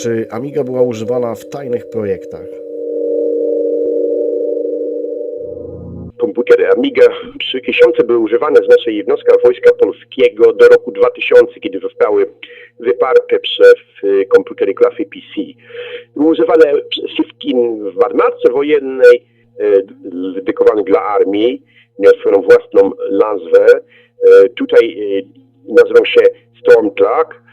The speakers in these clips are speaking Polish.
Czy Amiga była używana w tajnych projektach? Komputery Amiga przy tysiące były używane w naszej jednostkach Wojska Polskiego do roku 2000, kiedy zostały wyparte przez y, komputery klasy PC. Były używane przede wszystkim w marynarce wojennej, y, dedykowanej dla armii, miał swoją własną nazwę. Y, Tutaj nazywam się Stormcloak.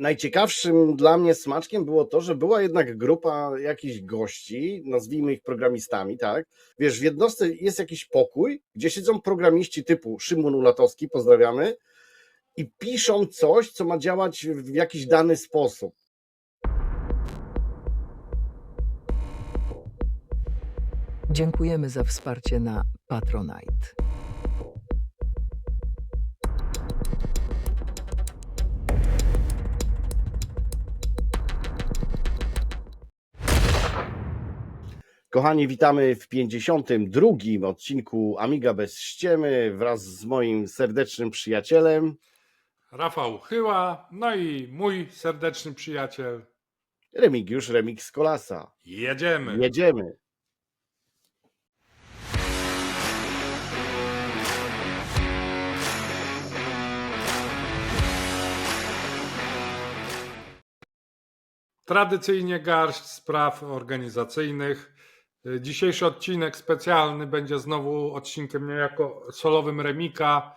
Najciekawszym dla mnie smaczkiem było to, że była jednak grupa jakichś gości, nazwijmy ich programistami, tak? Wiesz, w jednostce jest jakiś pokój, gdzie siedzą programiści typu Szymon Ulatowski, pozdrawiamy, i piszą coś, co ma działać w jakiś dany sposób. Dziękujemy za wsparcie na Patronite. Kochani, witamy w 52 odcinku Amiga bez ściemy wraz z moim serdecznym przyjacielem. Rafał Chyła, no i mój serdeczny przyjaciel. Remigiusz Remix Kolasa. Jedziemy. Jedziemy. Tradycyjnie garść spraw organizacyjnych. Y, Dzisiejszy odcinek specjalny będzie znowu odcinkiem niejako solowym Remika.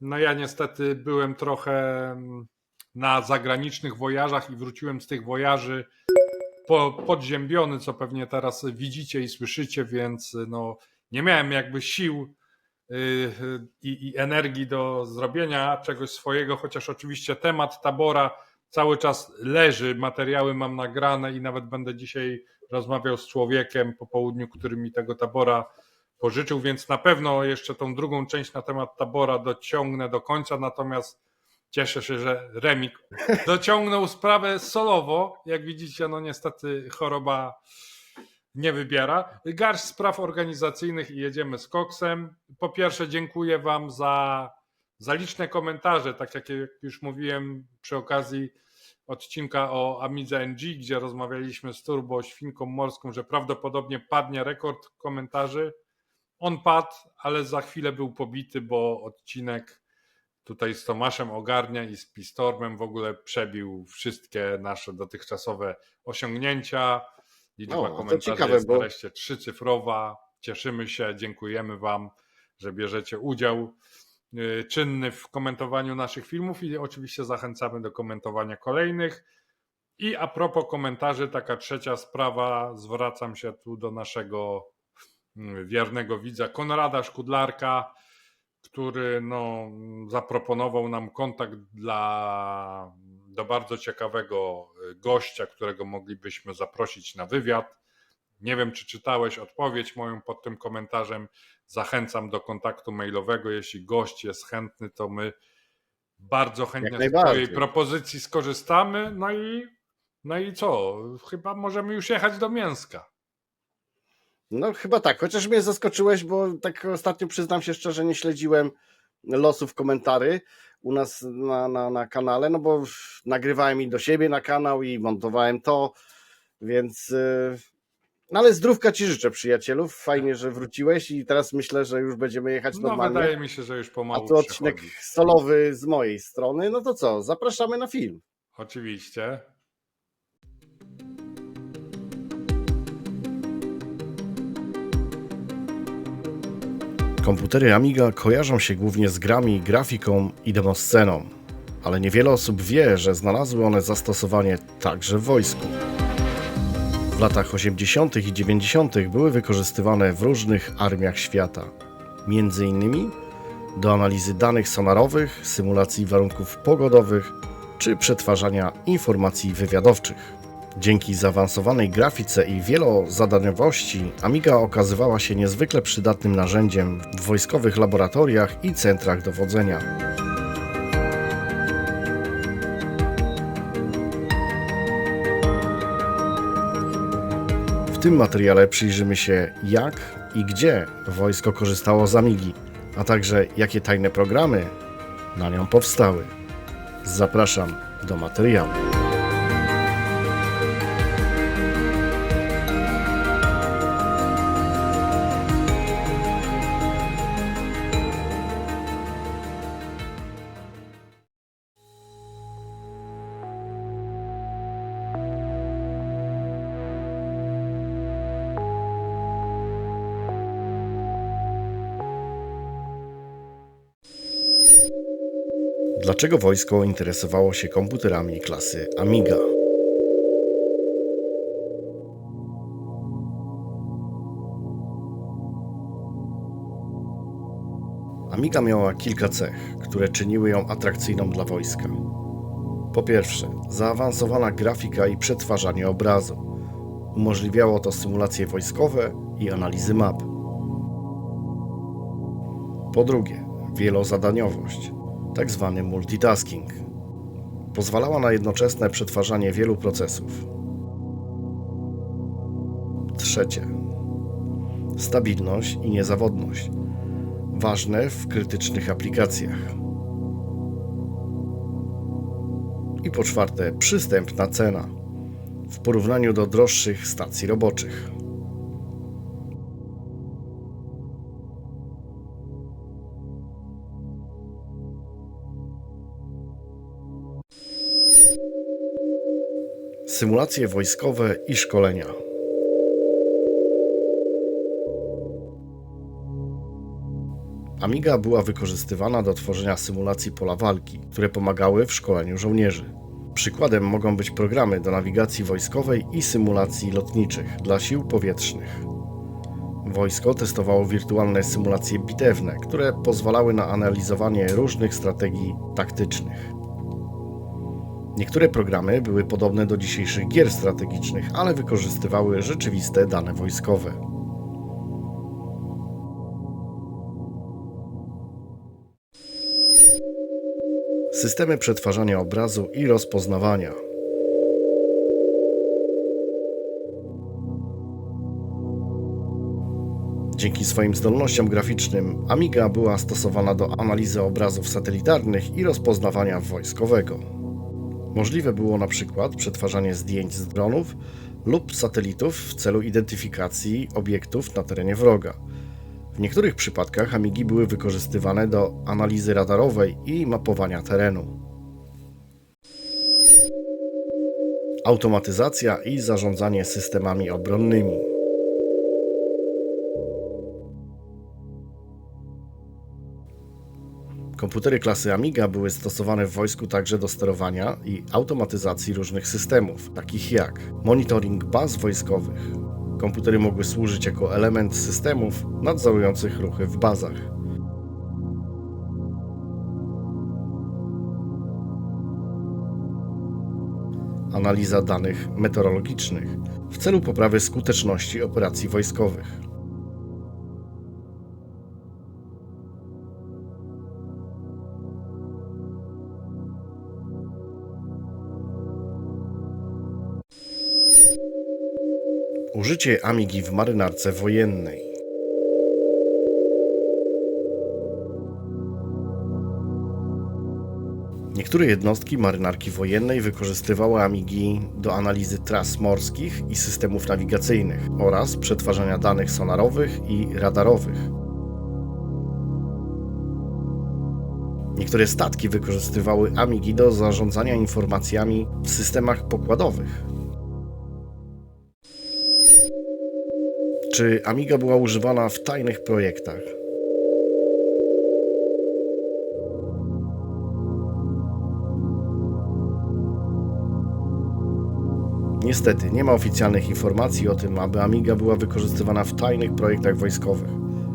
No ja niestety byłem trochę mm, na zagranicznych wojażach i wróciłem z tych wojaży po, podziębiony, co pewnie teraz widzicie i słyszycie, więc y, no, nie miałem jakby sił y, i, i energii do zrobienia czegoś swojego, chociaż oczywiście temat tabora cały czas leży, materiały mam nagrane i nawet będę dzisiaj rozmawiał z człowiekiem po południu, który mi tego tabora pożyczył, więc na pewno jeszcze tą drugą część na temat tabora dociągnę do końca, natomiast cieszę się, że Remik dociągnął sprawę solowo. Jak widzicie, no niestety choroba nie wybiera. Garść spraw organizacyjnych i jedziemy z koksem. Po pierwsze dziękuję Wam za, za liczne komentarze, tak jak już mówiłem przy okazji odcinka o Amidze NG, gdzie rozmawialiśmy z Turbo Świnką Morską, że prawdopodobnie padnie rekord komentarzy. On padł, ale za chwilę był pobity, bo odcinek tutaj z Tomaszem Ogarnia i z Pistormem w ogóle przebił wszystkie nasze dotychczasowe osiągnięcia. Liczba O, to komentarzy ciekawe, jest bo- wreszcie trzycyfrowa. Cieszymy się, dziękujemy Wam, że bierzecie udział czynny w komentowaniu naszych filmów i oczywiście zachęcamy do komentowania kolejnych. I a propos komentarzy, taka trzecia sprawa, zwracam się tu do naszego mm, wiernego widza Konrada Szkudlarka, który no, zaproponował nam kontakt dla, do bardzo ciekawego y, gościa, którego moglibyśmy zaprosić na wywiad. Nie wiem, czy czytałeś odpowiedź moją pod tym komentarzem. Zachęcam do kontaktu mailowego. Jeśli gość jest chętny, to my bardzo chętnie z. Twojej propozycji skorzystamy. No i, no i co? Chyba możemy już jechać do Mięska. No chyba tak, chociaż mnie zaskoczyłeś, bo tak ostatnio przyznam się szczerze, nie śledziłem losów komentarzy u nas na, na, na kanale, no bo nagrywałem i do siebie na kanał i montowałem to, więc yy, no ale zdrówka Ci życzę przyjacielów, fajnie, że wróciłeś i teraz myślę, że już będziemy jechać No, normalnie, wydaje mi się, że już a pomału tu odcinek przechodzi. solowy z mojej strony, no to co, zapraszamy na film. Oczywiście. Komputery Amiga kojarzą się głównie z grami, grafiką i demosceną, ale niewiele osób wie, że znalazły one zastosowanie także w wojsku. Latach 80. i 90. były wykorzystywane w różnych armiach świata, między innymi do analizy danych sonarowych, symulacji warunków pogodowych czy przetwarzania informacji wywiadowczych. Dzięki zaawansowanej grafice i wielozadaniowości Amiga okazywała się niezwykle przydatnym narzędziem w wojskowych laboratoriach i centrach dowodzenia. Tym materiale przyjrzymy się jak i gdzie wojsko korzystało z Amigi, a także jakie tajne programy na nią powstały. Zapraszam do materiału. Dlaczego wojsko interesowało się komputerami klasy Amiga? Amiga miała kilka cech, które czyniły ją atrakcyjną dla wojska. Po pierwsze, zaawansowana grafika i przetwarzanie obrazu. Umożliwiało to symulacje wojskowe i analizy map. Po drugie, wielozadaniowość, tak zwany multitasking. Pozwalała na jednoczesne przetwarzanie wielu procesów. Trzecie, stabilność i niezawodność, ważne w krytycznych aplikacjach. I po czwarte, przystępna cena w porównaniu do droższych stacji roboczych. Symulacje wojskowe i szkolenia. Amiga była wykorzystywana do tworzenia symulacji pola walki, które pomagały w szkoleniu żołnierzy. Przykładem mogą być programy do nawigacji wojskowej i symulacji lotniczych dla sił powietrznych. Wojsko testowało wirtualne symulacje bitewne, które pozwalały na analizowanie różnych strategii taktycznych. Niektóre programy były podobne do dzisiejszych gier strategicznych, ale wykorzystywały rzeczywiste dane wojskowe. Systemy przetwarzania obrazu i rozpoznawania. Dzięki swoim zdolnościom graficznym Amiga była stosowana do analizy obrazów satelitarnych i rozpoznawania wojskowego. Możliwe było na przykład przetwarzanie zdjęć z dronów lub satelitów w celu identyfikacji obiektów na terenie wroga. W niektórych przypadkach Amigi były wykorzystywane do analizy radarowej i mapowania terenu. Automatyzacja i zarządzanie systemami obronnymi. Komputery klasy Amiga były stosowane w wojsku także do sterowania i automatyzacji różnych systemów, takich jak monitoring baz wojskowych. Komputery mogły służyć jako element systemów nadzorujących ruchy w bazach. Analiza danych meteorologicznych w celu poprawy skuteczności operacji wojskowych. Użycie Amigi w marynarce wojennej. Niektóre jednostki marynarki wojennej wykorzystywały Amigi do analizy tras morskich i systemów nawigacyjnych oraz przetwarzania danych sonarowych i radarowych. Niektóre statki wykorzystywały Amigi do zarządzania informacjami w systemach pokładowych. Czy Amiga była używana w tajnych projektach? Niestety, nie ma oficjalnych informacji o tym, aby Amiga była wykorzystywana w tajnych projektach wojskowych,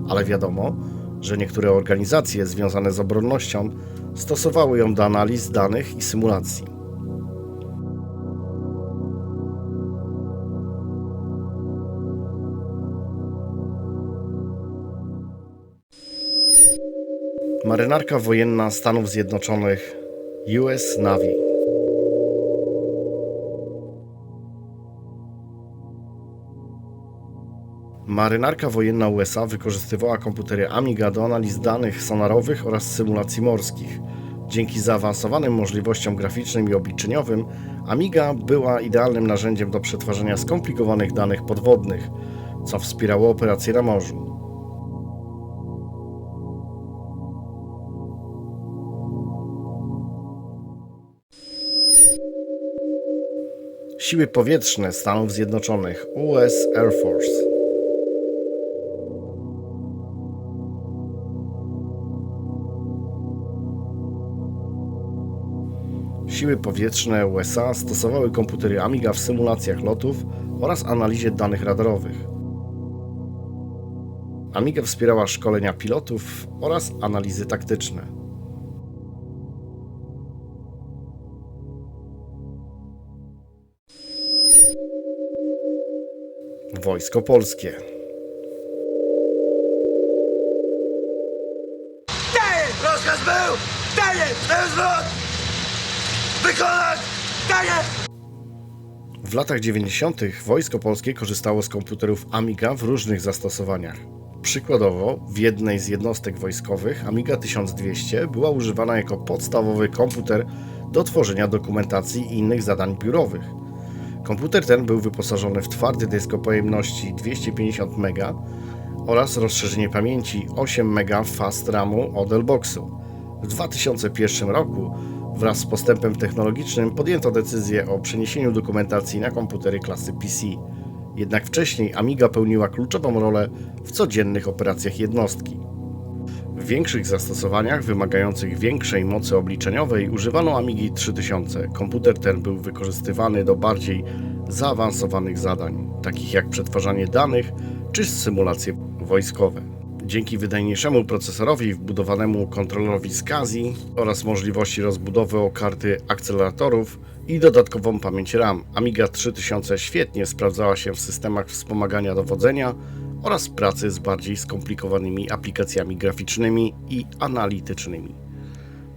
ale wiadomo, że niektóre organizacje związane z obronnością stosowały ją do analiz danych i symulacji. Marynarka wojenna Stanów Zjednoczonych US Navy. Marynarka wojenna USA wykorzystywała komputery Amiga do analiz danych sonarowych oraz symulacji morskich. Dzięki zaawansowanym możliwościom graficznym i obliczeniowym, Amiga była idealnym narzędziem do przetwarzania skomplikowanych danych podwodnych, co wspierało operacje na morzu. Siły powietrzne Stanów Zjednoczonych US Air Force. Siły powietrzne USA stosowały komputery Amiga w symulacjach lotów oraz analizie danych radarowych. Amiga wspierała szkolenia pilotów oraz analizy taktyczne. Wojsko Polskie. Daję! Rozkaz był! Daję! Zwrot! Wykonać! Daję! W latach 90. Wojsko Polskie korzystało z komputerów Amiga w różnych zastosowaniach. Przykładowo, w jednej z jednostek wojskowych Amiga 1200 była używana jako podstawowy komputer do tworzenia dokumentacji i innych zadań biurowych. Komputer ten był wyposażony w twardy dysk o pojemności 250 MB oraz rozszerzenie pamięci 8 MB fast RAMu od Dellboxu. W 2001 roku wraz z postępem technologicznym podjęto decyzję o przeniesieniu dokumentacji na komputery klasy PC. Jednak wcześniej Amiga pełniła kluczową rolę w codziennych operacjach jednostki. W większych zastosowaniach wymagających większej mocy obliczeniowej używano Amigi 3000. Komputer ten był wykorzystywany do bardziej zaawansowanych zadań, takich jak przetwarzanie danych czy symulacje wojskowe. Dzięki wydajniejszemu procesorowi wbudowanemu kontrolerowi SCSI oraz możliwości rozbudowy o karty akceleratorów i dodatkową pamięć RAM, Amiga 3000 świetnie sprawdzała się w systemach wspomagania dowodzenia oraz pracy z bardziej skomplikowanymi aplikacjami graficznymi i analitycznymi.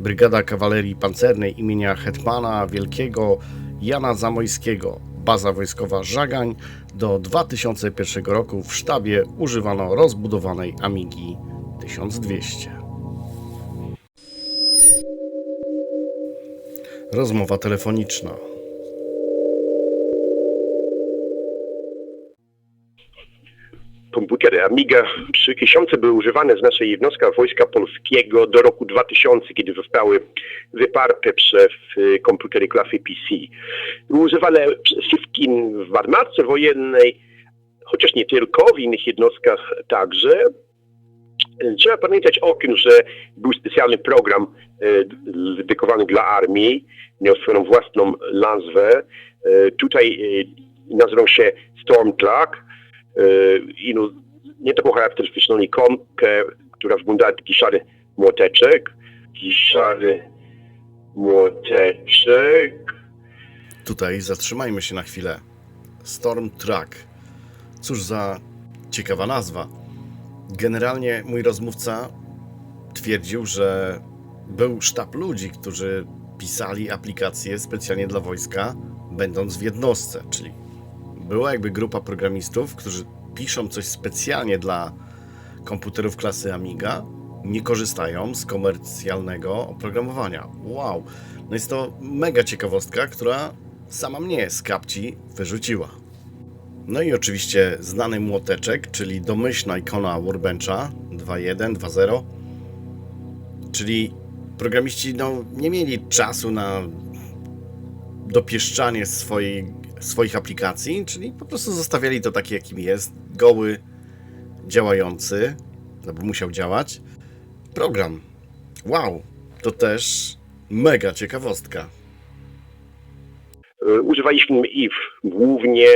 Brygada Kawalerii Pancernej imienia Hetmana Wielkiego Jana Zamojskiego, baza wojskowa Żagań, do 2001 roku w sztabie używano rozbudowanej Amigi 1200. Rozmowa telefoniczna. Komputery Amiga 3000 były używane w naszej jednostkach Wojska Polskiego do roku 2000, kiedy zostały wyparte przez y, komputery klasy PC. Były używane przede wszystkim w marynarce wojennej, chociaż nie tylko, w innych jednostkach także. Trzeba pamiętać o tym, że był specjalny program y, dedykowany dla armii, miał swoją własną nazwę. Y, Tutaj nazywał się Storm Track. Y, i no, nie taką charakterystyczną ikonkę, która wyglądała taki szary młoteczek. Taki szary młoteczek. Tutaj zatrzymajmy się na chwilę. Storm Track. Cóż za ciekawa nazwa. Generalnie mój rozmówca twierdził, że był sztab ludzi, którzy pisali aplikacje specjalnie dla wojska, będąc w jednostce, czyli była jakby grupa programistów, którzy piszą coś specjalnie dla komputerów klasy Amiga, nie korzystają z komercjalnego oprogramowania. Wow! No jest to mega ciekawostka, która sama mnie z kapci wyrzuciła. No i oczywiście znany młoteczek, czyli domyślna ikona Workbencha 2.1, 2.0, czyli programiści no, nie mieli czasu na dopieszczanie swojej, swoich aplikacji, czyli po prostu zostawiali to takie, jakim jest, goły, działający, no bo musiał działać, program. Wow, to też mega ciekawostka. Y, Używaliśmy ich głównie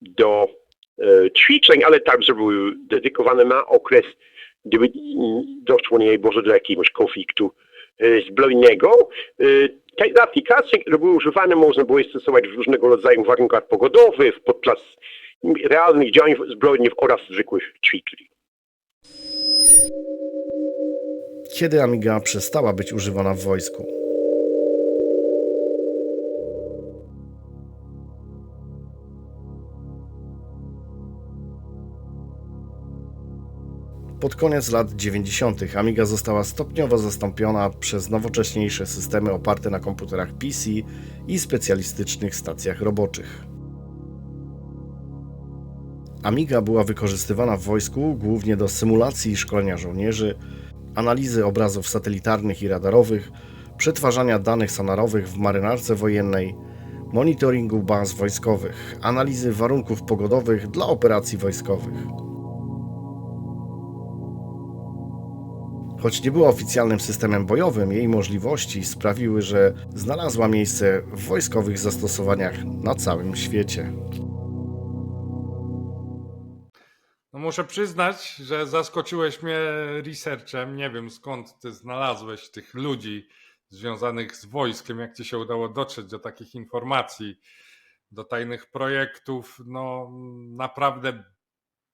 do e, ćwiczeń, ale także były dedykowane na okres, gdyby doszło, nie Boże, do jakiegoś konfliktu e, zbrojnego. Te aplikacje, które były używane, można było je stosować w różnego rodzaju warunkach pogodowych, podczas realnych działań zbrojnych oraz zwykłych ćwiczeń. Kiedy Amiga przestała być używana w wojsku? Pod koniec lat 90. Amiga została stopniowo zastąpiona przez nowocześniejsze systemy oparte na komputerach PC i specjalistycznych stacjach roboczych. Amiga była wykorzystywana w wojsku głównie do symulacji i szkolenia żołnierzy, analizy obrazów satelitarnych i radarowych, przetwarzania danych sonarowych w marynarce wojennej, monitoringu baz wojskowych, analizy warunków pogodowych dla operacji wojskowych. Choć nie była oficjalnym systemem bojowym, jej możliwości sprawiły, że znalazła miejsce w wojskowych zastosowaniach na całym świecie. No muszę przyznać, że zaskoczyłeś mnie researchem. Nie wiem skąd ty znalazłeś tych ludzi związanych z wojskiem, jak ci się udało dotrzeć do takich informacji, do tajnych projektów. No naprawdę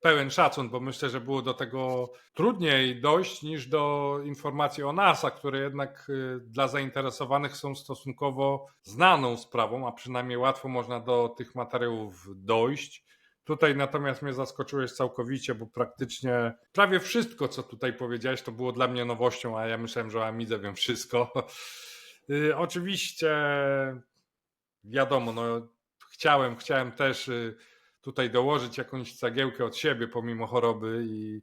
pełen szacun, bo myślę, że było do tego trudniej dojść niż do informacji o NASA, które jednak y, dla zainteresowanych są stosunkowo znaną sprawą, a przynajmniej łatwo można do tych materiałów dojść. Tutaj natomiast mnie zaskoczyłeś całkowicie, bo praktycznie prawie wszystko, co tutaj powiedziałeś, to było dla mnie nowością, a ja myślałem, że o Amidze wiem wszystko. Y, Oczywiście wiadomo, no chciałem, chciałem też y, tutaj dołożyć jakąś cegiełkę od siebie pomimo choroby i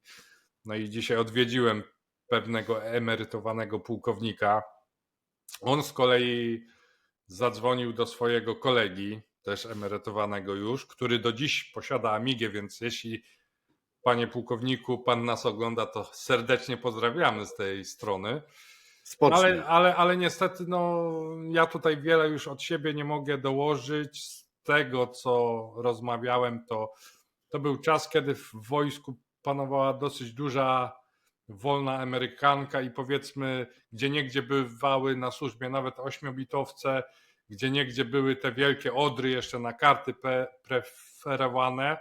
no i dzisiaj odwiedziłem pewnego emerytowanego pułkownika. On z kolei zadzwonił do swojego kolegi, też emerytowanego już, który do dziś posiada Amigę, więc jeśli panie pułkowniku, pan nas ogląda, to serdecznie pozdrawiamy z tej strony. Ale, ale, ale niestety, no, ja tutaj wiele już od siebie nie mogę dołożyć. Tego, co rozmawiałem, to, to był czas, kiedy w wojsku panowała dosyć duża wolna amerykanka i powiedzmy, gdzie niegdzie bywały na służbie nawet ośmiobitowce, gdzie niegdzie były te wielkie odry jeszcze na karty preferowane.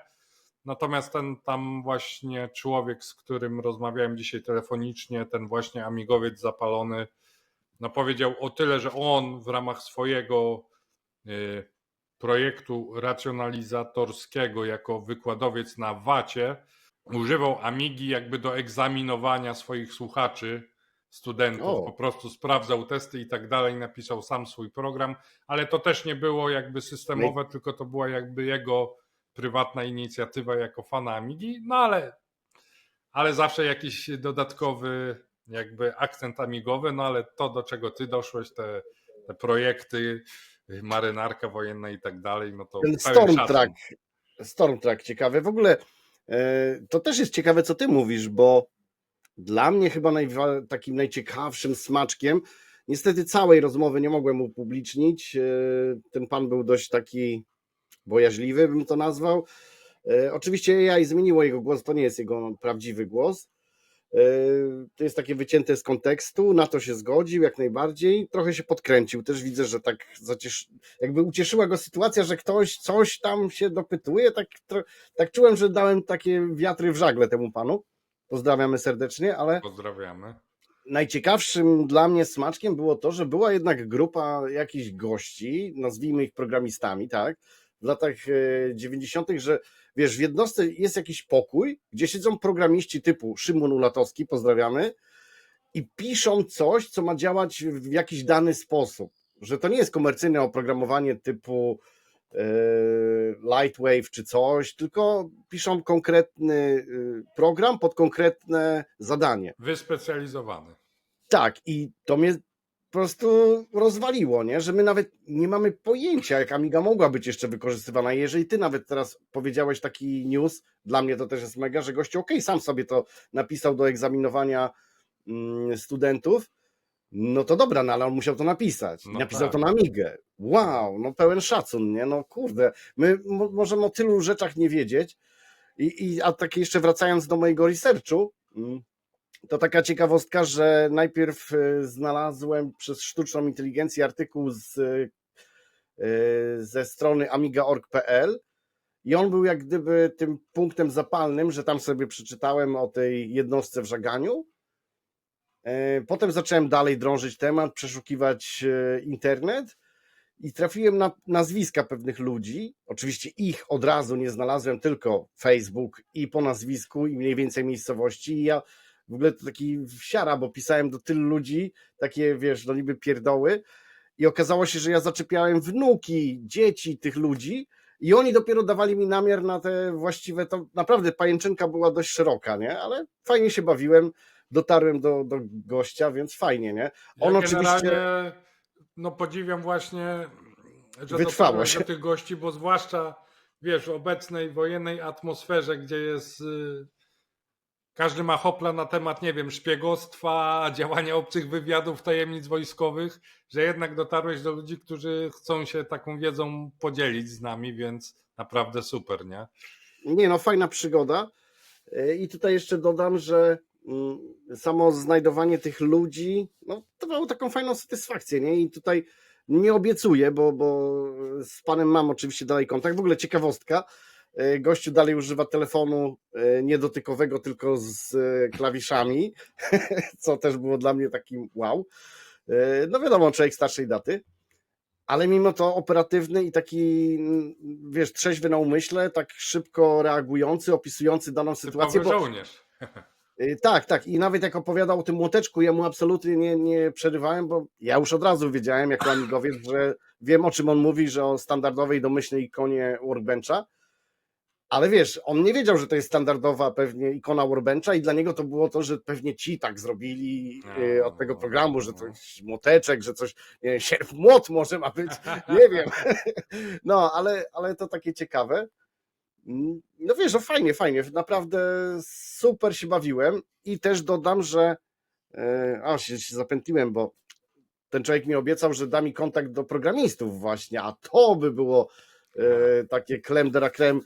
Natomiast ten tam właśnie człowiek, z którym rozmawiałem dzisiaj telefonicznie, ten właśnie amigowiec zapalony, no powiedział o tyle, że on w ramach swojego y, projektu racjonalizatorskiego jako wykładowiec na wacie używał Amigi jakby do egzaminowania swoich słuchaczy, studentów, O. po prostu sprawdzał testy i tak dalej, napisał sam swój program, ale to też nie było jakby systemowe, tylko to była jakby jego prywatna inicjatywa jako fana Amigi, no ale, ale zawsze jakiś dodatkowy jakby akcent amigowy, no ale to do czego ty doszłeś, te, te projekty, marynarka wojenna i tak dalej, no to Ten pełen Storm szacun. Track, Storm Track ciekawy. W ogóle e, to też jest ciekawe, co ty mówisz, bo dla mnie chyba najwa- takim najciekawszym smaczkiem, niestety całej rozmowy nie mogłem upublicznić. e, Ten pan był dość taki bojaźliwy, bym to nazwał. E, Oczywiście AI zmieniło jego głos, to nie jest jego prawdziwy głos. E, To jest takie wycięte z kontekstu, na to się zgodził jak najbardziej. Trochę się podkręcił, też widzę, że tak zacieszy, jakby ucieszyła go sytuacja, że ktoś coś tam się dopytuje. Tak, tak czułem, że dałem takie wiatry w żagle temu panu. Pozdrawiamy serdecznie, ale Pozdrawiamy. najciekawszym dla mnie smaczkiem było to, że była jednak grupa jakichś gości, nazwijmy ich programistami, tak, w latach e, 90., że wiesz, w jednostce jest jakiś pokój, gdzie siedzą programiści typu Szymon Ulatowski, pozdrawiamy, i piszą coś, co ma działać w jakiś dany sposób. Że to nie jest komercyjne oprogramowanie typu e, Lightwave czy coś, tylko piszą konkretny e, program pod konkretne zadanie. Wyspecjalizowany. Tak, i to mnie po prostu rozwaliło, nie? że my nawet nie mamy pojęcia, jak Amiga mogła być jeszcze wykorzystywana. Jeżeli ty nawet teraz powiedziałeś taki news, dla mnie to też jest mega, że gościu, okej, sam sobie to napisał do egzaminowania mm, studentów, no to dobra, no ale on musiał to napisać. No napisał tak. to na Amigę. Wow, no pełen szacun, nie? No kurde, my mo- możemy o tylu rzeczach nie wiedzieć. I, i, a tak jeszcze wracając do mojego researchu, mm, to taka ciekawostka, że najpierw e, znalazłem przez sztuczną inteligencję artykuł z, e, ze strony amiga.org.pl i on był jak gdyby tym punktem zapalnym, że tam sobie przeczytałem o tej jednostce w żaganiu. E, Potem zacząłem dalej drążyć temat, przeszukiwać e, internet i trafiłem na nazwiska pewnych ludzi. Oczywiście ich od razu nie znalazłem, tylko Facebook i po nazwisku i mniej więcej miejscowości. I ja w ogóle to taki wsiara, bo pisałem do tylu ludzi, takie wiesz, no niby pierdoły i okazało się, że ja zaczepiałem wnuki, dzieci tych ludzi i oni dopiero dawali mi namiar na te właściwe, to naprawdę pajęczynka była dość szeroka, nie? Ale fajnie się bawiłem, dotarłem do, do gościa, więc fajnie, nie? On ja oczywiście- No podziwiam właśnie, że Wytrwałość. do tych gości, bo zwłaszcza wiesz, w obecnej wojennej atmosferze, gdzie jest y, każdy ma hopla na temat, nie wiem, szpiegostwa, działania obcych wywiadów, tajemnic wojskowych, że jednak dotarłeś do ludzi, którzy chcą się taką wiedzą podzielić z nami, więc naprawdę super, nie? Nie no, fajna przygoda. E, I tutaj jeszcze dodam, że mm, samo znajdowanie tych ludzi, no dawało taką fajną satysfakcję, nie? I tutaj nie obiecuję, bo, bo z panem mam oczywiście dalej kontakt. W ogóle ciekawostka, gościu dalej używa telefonu e, niedotykowego, tylko z e, klawiszami, co też było dla mnie takim wow. E, No wiadomo, człowiek starszej daty, ale mimo to operatywny i taki, mm, wiesz, trzeźwy na umyśle, tak szybko reagujący, opisujący daną sytuację. Typowy żołnierz. Tak, tak. I nawet jak opowiadał o tym młoteczku, ja mu absolutnie nie, nie przerywałem, bo ja już od razu wiedziałem, jako amigowiec, że wiem o czym on mówi, że o standardowej domyślnej ikonie Workbencha. Ale wiesz, on nie wiedział, że to jest standardowa pewnie ikona Workbencha i dla niego to było to, że pewnie ci tak zrobili y, od tego programu, że coś młoteczek, że coś, nie wiem, sierp młot może ma być, nie wiem. No, ale, ale to takie ciekawe. Mm, No wiesz, no fajnie, fajnie, naprawdę super się bawiłem i też dodam, że e, a się, się zapętliłem, bo ten człowiek mi obiecał, że da mi kontakt do programistów właśnie, a to by było e, takie creme de la creme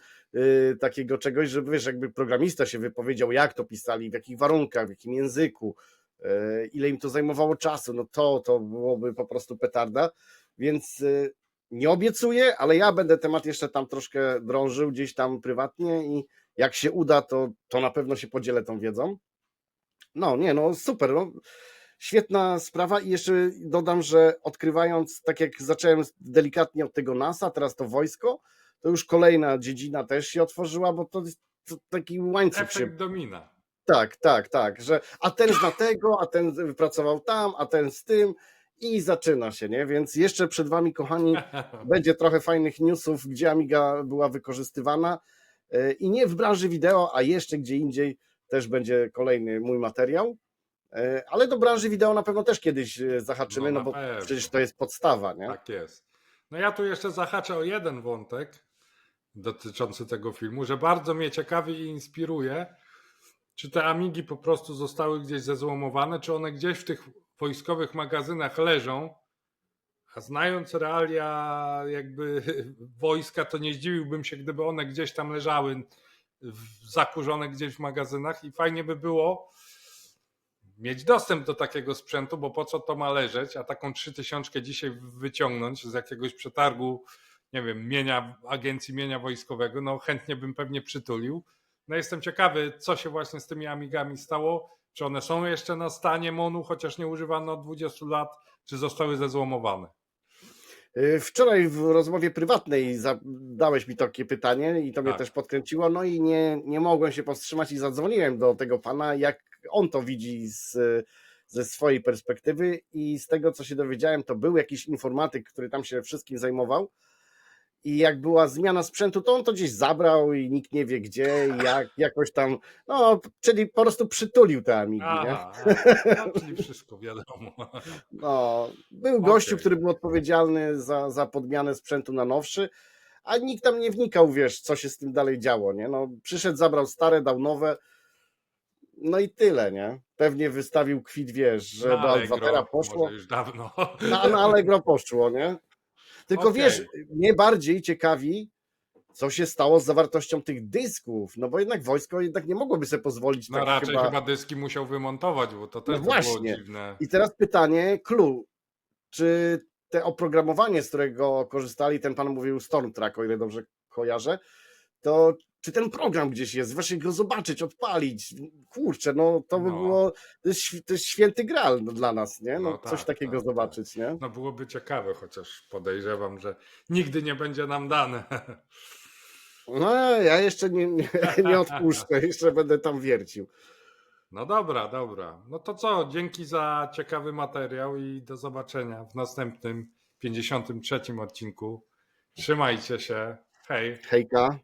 takiego czegoś, żeby wiesz, jakby programista się wypowiedział, jak to pisali, w jakich warunkach, w jakim języku, e, ile im to zajmowało czasu, no to, to byłoby po prostu petarda, więc e, nie obiecuję, ale ja będę temat jeszcze tam troszkę drążył gdzieś tam prywatnie i jak się uda, to, to na pewno się podzielę tą wiedzą. No, nie, no super. No. Świetna sprawa i jeszcze dodam, że odkrywając, tak jak zacząłem delikatnie od tego NASA, teraz to wojsko, to już kolejna dziedzina też się otworzyła, bo to jest to taki łańcuch się Efekt domina. tak, tak, tak, że a ten zna tego, a ten wypracował tam, a ten z tym i zaczyna się, nie? Więc jeszcze przed wami, kochani, będzie trochę fajnych newsów, gdzie Amiga była wykorzystywana e, i nie w branży wideo, a jeszcze gdzie indziej też będzie kolejny mój materiał. E, Ale do branży wideo na pewno też kiedyś e, zahaczymy, No no, bo pewno. przecież to jest podstawa, nie? Tak jest. No ja tu jeszcze zahaczę o jeden wątek dotyczący tego filmu, że bardzo mnie ciekawi i inspiruje, czy te Amigi po prostu zostały gdzieś zezłomowane, czy one gdzieś w tych wojskowych magazynach leżą, a znając realia jakby wojska, to nie zdziwiłbym się, gdyby one gdzieś tam leżały zakurzone gdzieś w magazynach i fajnie by było mieć dostęp do takiego sprzętu, bo po co to ma leżeć, a taką 3000 dzisiaj wyciągnąć z jakiegoś przetargu, nie wiem, mienia, agencji mienia wojskowego, no chętnie bym pewnie przytulił. No jestem ciekawy, co się właśnie z tymi Amigami stało, czy one są jeszcze na stanie MONU, chociaż nie używane od 20 lat, czy zostały zezłomowane. Y, Wczoraj w rozmowie prywatnej za- dałeś mi takie pytanie i to mnie Tak. też podkręciło, no i nie, nie mogłem się powstrzymać i zadzwoniłem do tego pana, jak on to widzi z, ze swojej perspektywy i z tego, co się dowiedziałem, to był jakiś informatyk, który tam się wszystkim zajmował i jak była zmiana sprzętu, to on to gdzieś zabrał i nikt nie wie gdzie i jak, jakoś tam, no, czyli po prostu przytulił te Amigi, nie? Aha, no, czyli wszystko wiadomo. No, był gościu, Okej. który był odpowiedzialny za, za podmianę sprzętu na nowszy, a nikt tam nie wnikał, wiesz, co się z tym dalej działo, nie? No, przyszedł, zabrał stare, dał nowe, no i tyle, nie? Pewnie wystawił kwit, wiesz, że do Alwatera poszło, już dawno. na, na Allegro poszło, nie? Tylko Okej. wiesz, mnie bardziej ciekawi, co się stało z zawartością tych dysków, no bo jednak wojsko jednak nie mogłoby sobie pozwolić No tak raczej chyba... chyba... dyski musiał wymontować, bo to też No by było właśnie. dziwne. I teraz pytanie, clue, czy te oprogramowanie, z którego korzystali, ten pan mówił Storm Track, o ile dobrze kojarzę, to czy ten program gdzieś jest, właśnie go zobaczyć, odpalić, kurczę, no to by No. było, to jest, święty gral dla nas, nie, no, No coś tak, takiego tak, zobaczyć, nie. No byłoby ciekawe, chociaż podejrzewam, że nigdy nie będzie nam dane. No ja jeszcze nie, nie, nie odpuszczę, jeszcze będę tam wiercił. No dobra, dobra. No to co, dzięki za ciekawy materiał i do zobaczenia w następnym 53 odcinku. Trzymajcie się. Hej. Hejka.